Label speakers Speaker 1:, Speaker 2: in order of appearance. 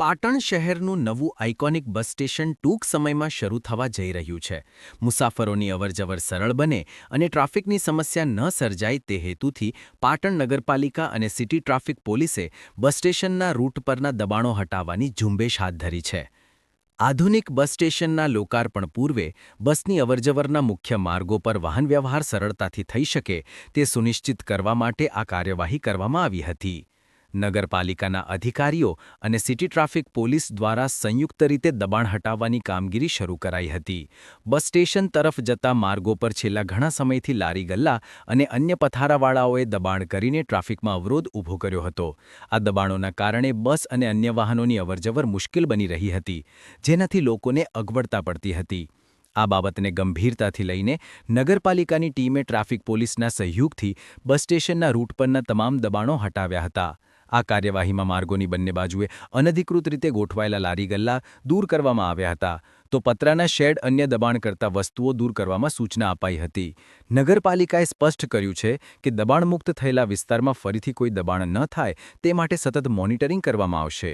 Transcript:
Speaker 1: પાટણ શહેરનું નવું iconic bus station ટૂંક સમયમાં શરૂ થવા જઈ રહ્યું છે. મુસાફરોની અવરજવર સરળ બને અને ટ્રાફિકની સમસ્યા ન સર્જાય તે હેતુથી પાટણ નગરપાલિકા અને સિટી ટ્રાફિક પોલીસે બસ સ્ટેશનના રૂટ પરના દબાણો હટાવવાની ઝુંબેશ હાથ ધરી છે. આધુનિક બસ સ્ટેશનના લોકાર્પણ પૂર્વે બસની અવરજવરના મુખ્ય માર્ગો પર વાહન વ્યવહાર સરળતાથી થઈ શકે તે સુનિશ્ચિત કરવા માટે આ કાર્યવાહી કરવામાં આવી હતી. નગરપાલિકાના અધિકારીઓ અને સિટી ટ્રાફિક પોલીસ દ્વારા સંયુક્ત રીતે દબાણ હટાવવાની કામગીરી શરૂ કરાઈ હતી. બસ સ્ટેશન તરફ જતા માર્ગો પર છેલ્લા ઘણા સમયથી લારી ગલ્લા અને અન્ય પથારાવાળાઓએ દબાણ કરીને ટ્રાફિકમાં અવરોધ ઊભો કર્યો હતો. આ દબાણોના કારણે બસ અને અન્ય વાહનોની અવરજવર મુશ્કેલ બની રહી હતી, જેનાથી લોકોને અગવડતા પડતી હતી. આ બાબતને ગંભીરતાથી લઈને નગરપાલિકાની ટીમે ટ્રાફિક પોલીસના સહયોગથી બસ સ્ટેશનના રૂટ પરના તમામ દબાણો હટાવ્યા હતા. આ કાર્યવાહીમાં માર્ગોની બંને બાજુએ અનધિકૃત રીતે ગોઠવાયેલા લારી ગલ્લા દૂર કરવામાં આવ્યા હતા. તો પતરાના શેડ અન્ય દબાણ કરતા વસ્તુઓ દૂર કરવામાં સૂચના અપાઈ હતી. નગરપાલિકાએ સ્પષ્ટ કર્યું છે કે દબાણમુક્ત થયેલા વિસ્તારમાં ફરીથી કોઈ દબાણ ન થાય તે માટે સતત મોનિટરિંગ કરવામાં આવશે.